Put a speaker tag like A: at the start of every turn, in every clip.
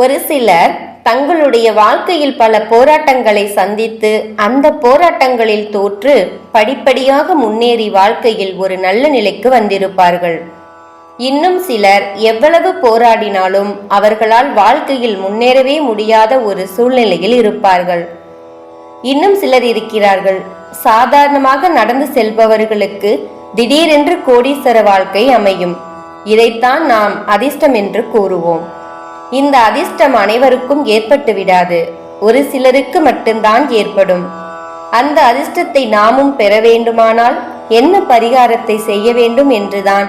A: ஒரு சிலர் தங்களுடைய வாழ்க்கையில் பல போராட்டங்களை சந்தித்து அந்த போராட்டங்களில் தோற்று படிப்படியாக முன்னேறி வாழ்க்கையில் ஒரு நல்ல நிலைக்கு வந்திருப்பார்கள். இன்னும் சிலர் எவ்வளவு போராடினாலும் அவர்களால் வாழ்க்கையில் முன்னேறவே முடியாத ஒரு சூழ்நிலையில் இருப்பார்கள். இன்னும் சிலர் இருக்கிறார்கள். சாதாரணமாக நடந்து செல்பவர்களுக்கு திடீரென்று கோடீஸ்வர வாழ்க்கை அமையும். இதைத்தான் நாம் அதிர்ஷ்டம் என்று கூறுவோம். இந்த அதிர்ஷ்டம் அனைவருக்கும் ஏற்பட்டு விடாது. ஒரு சிலருக்கு மட்டும்தான் ஏற்படும். அந்த அதிர்ஷ்டத்தை நாமும் பெற வேண்டுமானால் என்ன பரிகாரத்தை செய்ய வேண்டும் என்றுதான்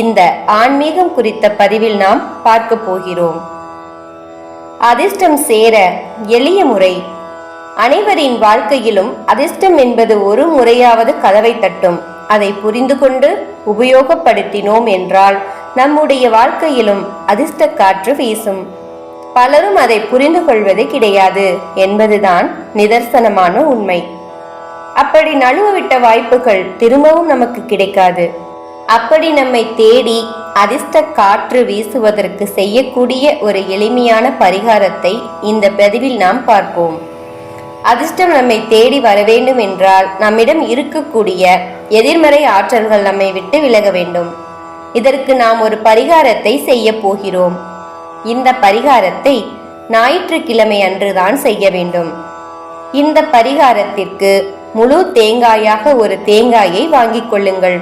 A: இந்த ஆன்மீகம் குறித்த பதிவில் நாம் பார்க்க போகிறோம். அதிர்ஷ்டம் சேர எளிய முறை. அனைவரின் வாழ்க்கையிலும் அதிர்ஷ்டம் என்பது ஒரு முறையாவது கதவை தட்டும். அதை புரிந்து கொண்டு உபயோகப்படுத்தினோம் என்றால் நம்முடைய வாழ்க்கையிலும் அதிர்ஷ்ட காற்று வீசும். பலரும் அதை புரிந்து கொள்வது கிடையாது என்பதுதான் நிதர்சனமான உண்மை. அப்படி நழுவவிட்ட வாய்ப்புகள் திரும்பவும் நமக்கு கிடைக்காது. அப்படி நம்மை தேடி அதிர்ஷ்ட காற்று வீசுவதற்கு செய்யக்கூடிய ஒரு எளிமையான பரிகாரத்தை இந்த பதிவில் நாம் பார்ப்போம். அதிர்ஷ்டம் நம்மை தேடி வர வேண்டும் என்றால் நம்மிடம் இருக்கக்கூடிய எதிர்மறை ஆற்றல்கள் நம்மை விட்டு விலக வேண்டும். இதற்கு நாம் ஒரு பரிகாரத்தை செய்ய போகிறோம். இந்த பரிகாரத்தை ஞாயிற்றுக்கிழமை அன்றுதான் செய்ய வேண்டும். இந்த பரிகாரத்திற்கு முழு தேங்காயாக ஒரு தேங்காயை வாங்கிக் கொள்ளுங்கள்.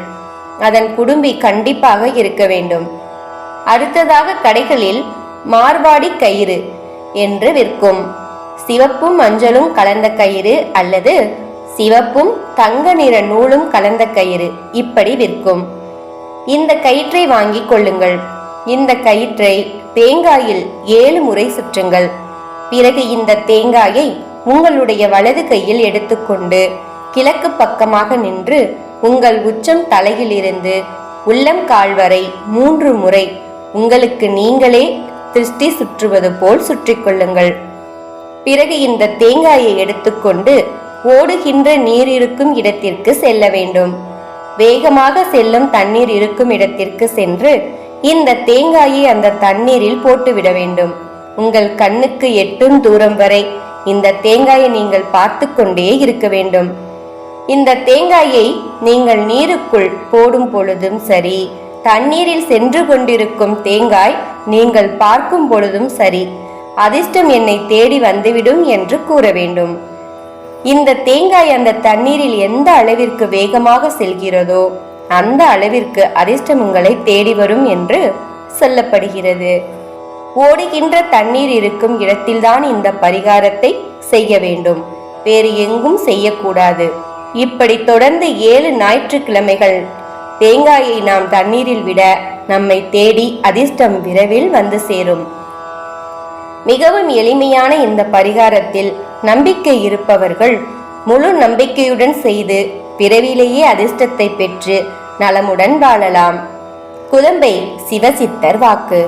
A: அதன் குடும்பி கண்டிப்பாக இருக்க வேண்டும். அடுத்ததாக கடைகளில் மார்வாடி கயிறு என்று விற்கும். சிவப்பும் மஞ்சளும் கலந்த கயிறு அல்லது சிவப்பும் தங்க நிற நூலும் கலந்த கயிறு இப்படி விற்கும். இந்த கயிற்றை வாங்கிக் கொள்ளுங்கள். இந்த கயிற்றை தேங்காயில் ஏழு முறை சுற்றுங்கள். பிறகு இந்த தேங்காயை உங்களுடைய வலது கையில் எடுத்துக்கொண்டு கிழக்கு பக்கமாக நின்று உங்கள் உச்சம் தலையிலிருந்து உள்ளம் கால் வரை மூன்று முறை உங்களுக்கு நீங்களே திருஷ்டி சுற்றுவது போல் சுற்றிக் கொள்ளுங்கள். பிறகு இந்த தேங்காயை எடுத்துக்கொண்டு ஓடுகின்ற நீர் இருக்கும் இடத்திற்கு செல்ல வேண்டும். வேகமாக செல்லும் தண்ணீர் இருக்கும் இடத்திற்கு சென்று இந்த தேங்காயை அந்த தண்ணீரில் போட்டுவிட வேண்டும். உங்கள் கண்ணுக்கு எட்டும் தூரம் வரை இந்த தேங்காயை நீங்கள் பார்த்து கொண்டே இருக்க வேண்டும். இந்த தேங்காயை நீங்கள் நீருக்குள் போடும் பொழுதும் சரி தண்ணீரில் சென்று கொண்டிருக்கும் தேங்காய் நீங்கள் பார்க்கும் பொழுதும் சரி அதிர்ஷ்டம் என்னை தேடி வந்துவிடும் என்று கூற வேண்டும். இந்த தேங்காய் அந்த தண்ணீரில் எந்த அளவிற்கு வேகமாக செல்கிறதோ அந்த அளவிற்கு அதிர்ஷ்டம் உங்களை தேடி வரும் என்று சொல்லப்படுகிறது. ஓடுகின்ற தண்ணீர் இருக்கும் இடத்தில்தான் இந்த பரிகாரத்தை செய்ய வேண்டும். வேறு எங்கும் செய்யக்கூடாது. இப்படி தொடர்ந்து ஏழு ஞாயிற்றுக்கிழமைகள் தேங்காயை நாம் தண்ணீரில் விட நம்மை தேடி அதிர்ஷ்டம் விரைவில் வந்து சேரும். மிகவும் எளிமையான இந்த பரிகாரத்தில் நம்பிக்கை இருப்பவர்கள் முழு நம்பிக்கையுடன் செய்து பிறவிலேயே அதிர்ஷ்டத்தை பெற்று நலமுடன் வாழலாம். குதம்பை சிவசித்தர் வாக்கு.